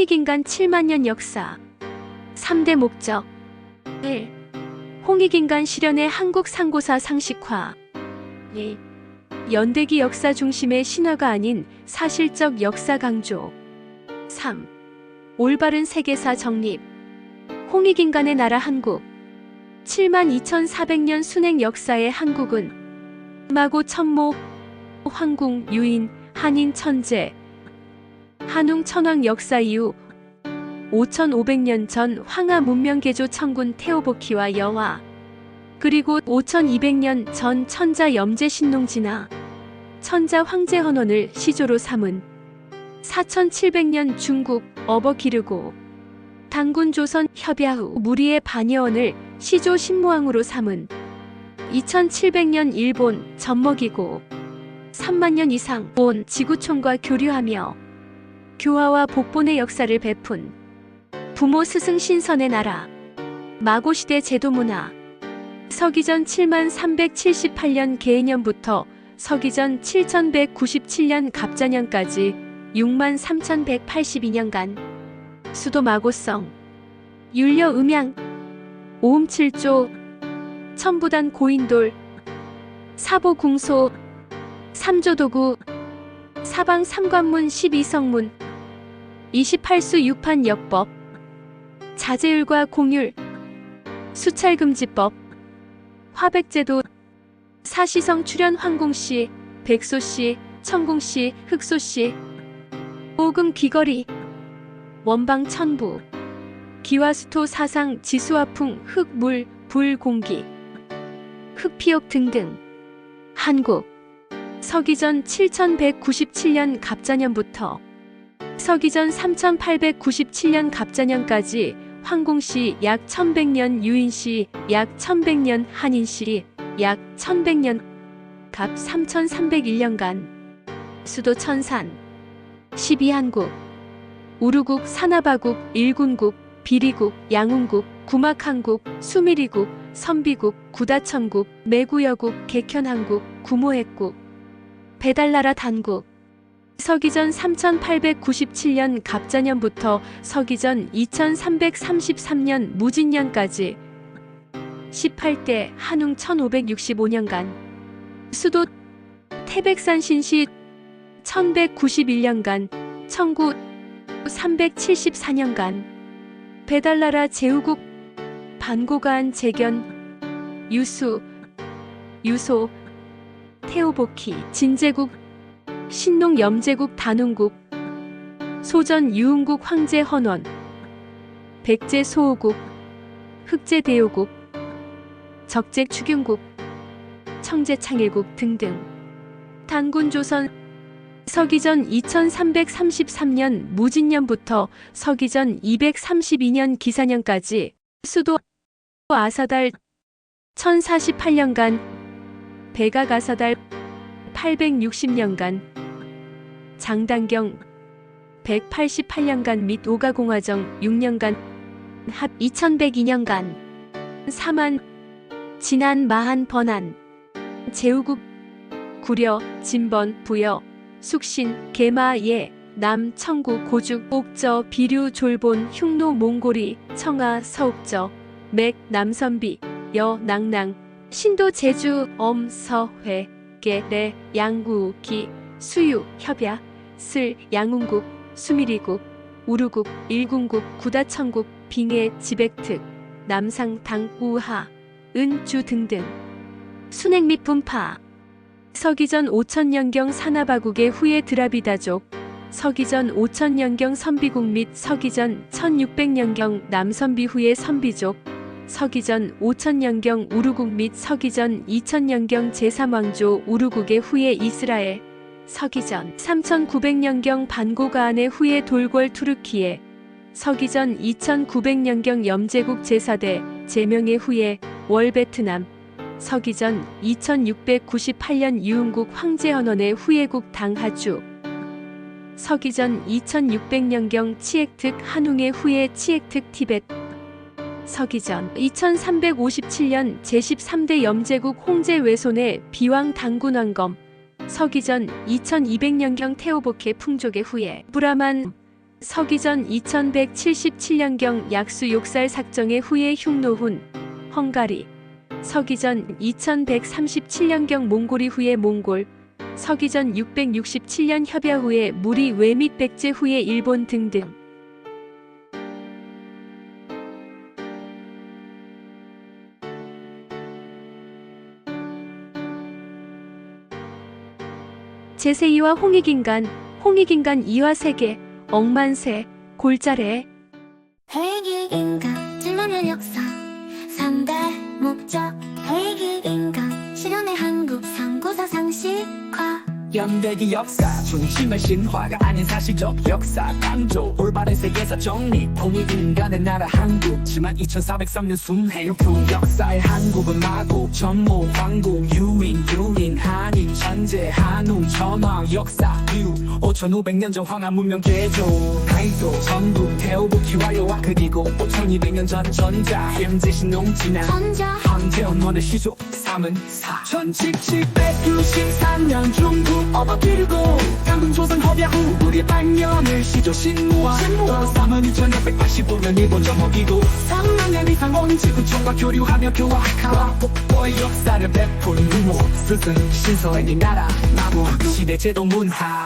홍익인간 7만년 역사 3대 목적 1. 홍익인간 실현의 한국 상고사 상식화 2. 연대기 역사 중심의 신화가 아닌 사실적 역사 강조 3. 올바른 세계사 정립 홍익인간의 나라 한국 7만 2400년 순행 역사의 한국은 마고 천모 황궁 유인 한인 천재 한웅 천황 역사 이후 5500년 전 황하 문명 개조 청군 테오보키와 여화 그리고 5200년 전 천자 염제 신농 진화 천자 황제 헌원을 시조로 삼은 4700년 중국 어버 기르고 당군 조선 협야 후 무리의 반여원을 시조 신무왕으로 삼은 2700년 일본 젖먹이고 3만 년 이상 온 지구촌과 교류하며 교화와 복본의 역사를 베푼 부모 스승 신선의 나라 마고시대 제도문화. 서기전 7만 378년 개해년부터 서기전 7197년 갑자년까지 6만 3182년간 수도 마고성 율려 음양 오음칠조 천부단 고인돌 사보 궁소 삼조도구 사방 삼관문 12성문 28수 육판 역법 자제율과 공율 수찰금지법 화백제도 사시성 출연 황공씨 백소씨 천공씨 흑소씨 오금 귀걸이 원방 천부 기와수토 사상 지수화풍 흙물 불 공기 흑피옥 등등. 한국. 서기전 7197년 갑자년부터 서기전 3897년 갑자년까지 황공시 약 1100년 유인시 약 1100년 한인시 약 1100년 갑 3301년간 수도 천산 12한국 우루국 산하바국 일군국 비리국 양운국 구막한국 수미리국 선비국 구다천국 매구여국 개현한국 구모했국 배달나라 단국 서기전 3897년 갑자년부터 서기전 2333년 무진년까지 18대 한웅 1565년간 수도 태백산 신시 1191년간 청구 374년간 배달나라 제후국 반고가한 재견 유수 유소 태오보키 진제국 신농 염제국 단웅국 소전 유흥국 황제 헌원 백제 소호국 흑제 대요국 적재 추균국 청제 창일국 등등. 단군 조선 서기전 2333년 무진년부터 서기전 232년 기사년까지 수도 아사달 1048년간 백악아사달 860년간 장단경 188년간 및 오가공화정 6년간 합 2102년간 사만 진안 마한 번안 제우국 구려 진번 부여 숙신 계마 예 남, 청구, 고죽, 옥저, 비류, 졸본, 흉노, 몽골이, 청아, 서욱저, 맥, 남선비, 여, 낭낭, 신도, 제주, 엄, 서, 회, 계, 래, 양구, 기, 수유, 협야, 슬, 양운국, 수미리국, 우루국, 일군국, 구다천국, 빙해, 지백특, 남상, 당, 우하, 은, 주 등등. 순행 및 분파 서기전 5천년경 산하바국의 후예 드라비다족 서기전 5천년경 선비국 및 서기전 1600년경 남선비 후의 선비족 서기전 5천년경 우루국 및 서기전 2000년경 제3왕조 우루국의 후예 이스라엘. 서기전 3900년경 반고가안의 후예 돌궐 투르키에. 서기전 2900년경 염제국 제4대 제명의 후예 월 베트남. 서기전 2698년 유흥국 황제헌원의 후예국 당하주. 서기전 2600년경 치액특 한웅의 후예 치액특 티벳 서기전 2357년 제13대 염제국 홍제 외손의 비왕 당군왕검 서기전 2200년경 테오보케 풍족의 후예 브라만 서기전 2177년경 약수 욕살 삭정의 후에 흉노훈, 헝가리. 서기전 2137년경 몽골이 후에 몽골. 서기전 667년 협야 후에 무리 외및 백제 후에 일본 등등. 제세이와 홍익인간, 홍익인간 이화 세계, 억만세, 골자래, 연대기 역사. 중심의 신화가 아닌 사실적 역사. 강조 올바른 세계사 정리. 통일 인간의 나라 한국. 지만 2403년 순회일품 역사의 한국은 마국 전모 황국 유인 유인 한인 천재 한웅 천황 역사 이후 5500년 전 황하 문명 개조. 가이도 전국 태호부 기와요와 그리고 5200년 전 전자. 현재 신농 진화 전자 황제언론의 시조 3은 4 1793년 중국 어버기르고 당군 조선 허비아 후 우리의 반면을 시조 신무와 신무와 3은 2685년 일본 점먹이고 3만년 이상 온 지구촌과 교류하며 교화하와 복고의 역사를 베푼 루모 스승 신서의 이 나라 나무 시대 제도 문화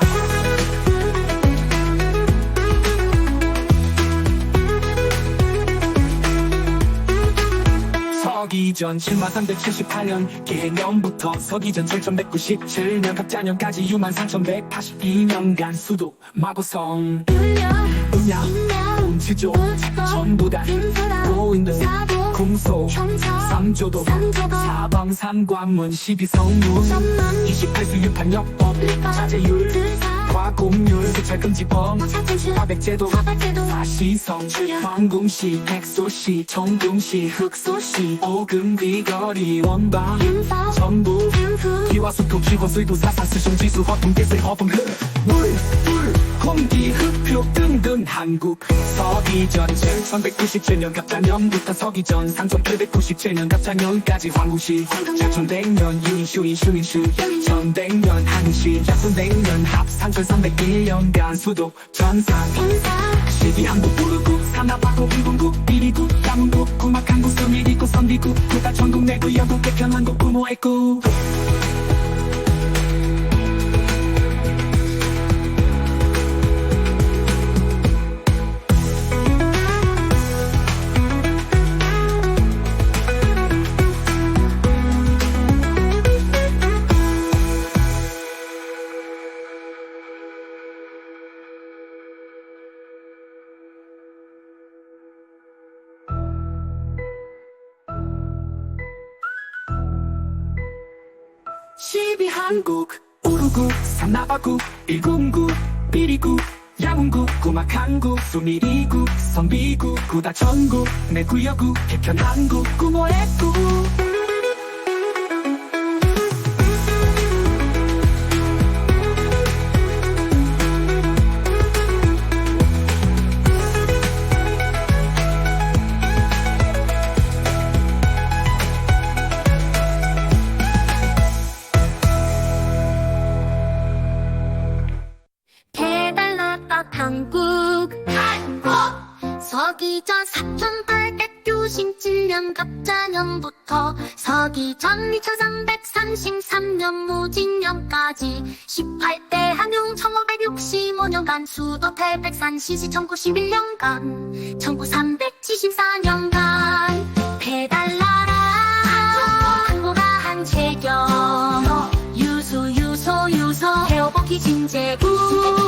서기 전 7만 378년 개년부터 서기 전 7197년 갑자년까지 6만 3182년간 수도 마고성. 운치조 우치도 전부 다 궁소 현서 삼조도 삼조도 사방산관문 12성문 천만 28수 유판역법 일반 자제율 수찰금지법 사천수 화백제도. 사시성 황궁시 백소시 정궁시 흑소시 오금 귀거리 원방. 전부. 인후 기와수토 기호수도 사사스숑 지수 허풍기세 허풍흐. 물불 공기 흑표 등등 한국. 서기전 7197년 갑자년부터 서기전 상종 897년 갑자년까지 황궁시. 제천백년 유인슈 인슈인슈. 전백년 한시. 약순백년 합산 1301년간 수도 전산. 시기 한국 부르국 산나바고 일본국 비리국 남국 구막한국 서미리국 선비국 구다 전국 내구 영국 개편한국 부모했국 시비 한국 우루국 산나바국 일군국 비리국 양운국 구막한국 수미리국 선비국 구다천국 내구여국 개편한국 구모해국 4897년 갑자년부터 서기전 2333년 무진년까지 18대 한용 1565년간 수도 태백산 시시 1091년간 1974년간 배달나라 한국아 한채경. 유수 유소 유소 진제구 소전용구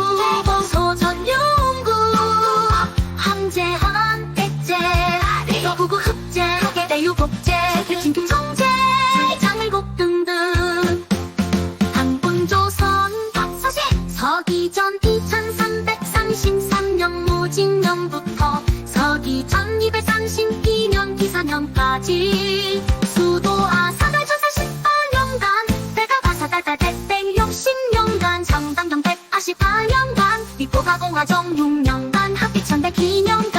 무진년부터 서기전 232년 기사년까지. 수도 아사갈 전사 18년간 대가 가 사달달 백백 60년간 상당경 184년간 미포가 공화정 6년간 합비 1102년간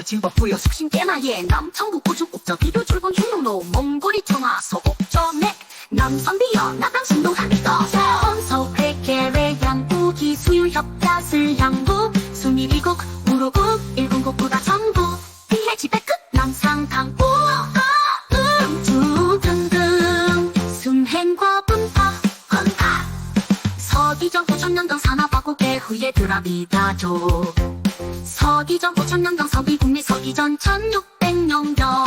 진법 부여 숙신 깨마예 남청국 고축 저 비교 출근 흉노 몽골이 청하 소옥점액 남선비여 나 당 신동합니다 세원서 회계외 양국이 수유협야슬 양국 수미리국 우루국 일본국보다 전국 피해 지배 끝 남상 헌가 서기전 5천년경 산업화국의 후예 드라비다족 서기전 5천년경 서기국미 서기전 1600년경.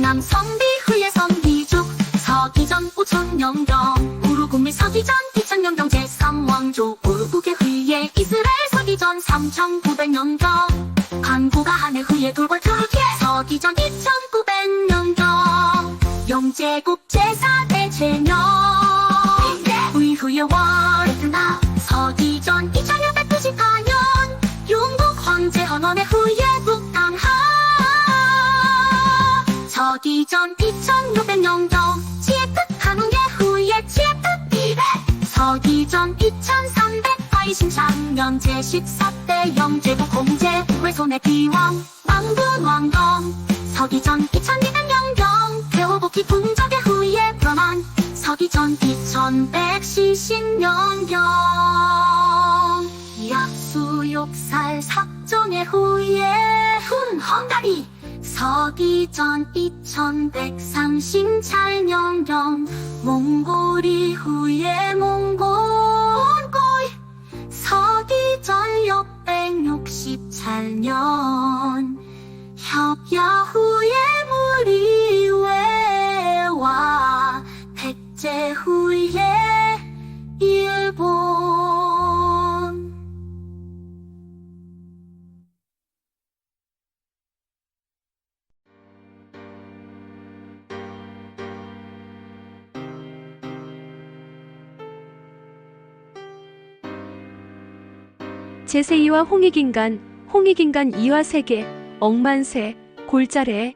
남성비 후예 성비죽 서기전 5천년경. 우루국미 서기전 2000년경 제3왕족 우루국의 후예 이스라엘 서기전 3900년경. 한국아 한해 후예 돌궐 트루키에 서기전 2900년경. 영제국 기전 2380장년 제14대 영제국 공제 외손의 비왕 왕군 왕경 서기전 2200년경 대호복희 풍적의 후예 변환 서기전 2170년경 약수욕살 삭정의 후예 훈 헝가리 서기전 2138년경 몽골이 후예 몽골고이 서기전 668년 협야 후에 무리외와 백제 후에 제세이와 홍익인간, 홍익인간 이화 세계, 억만세, 골자래,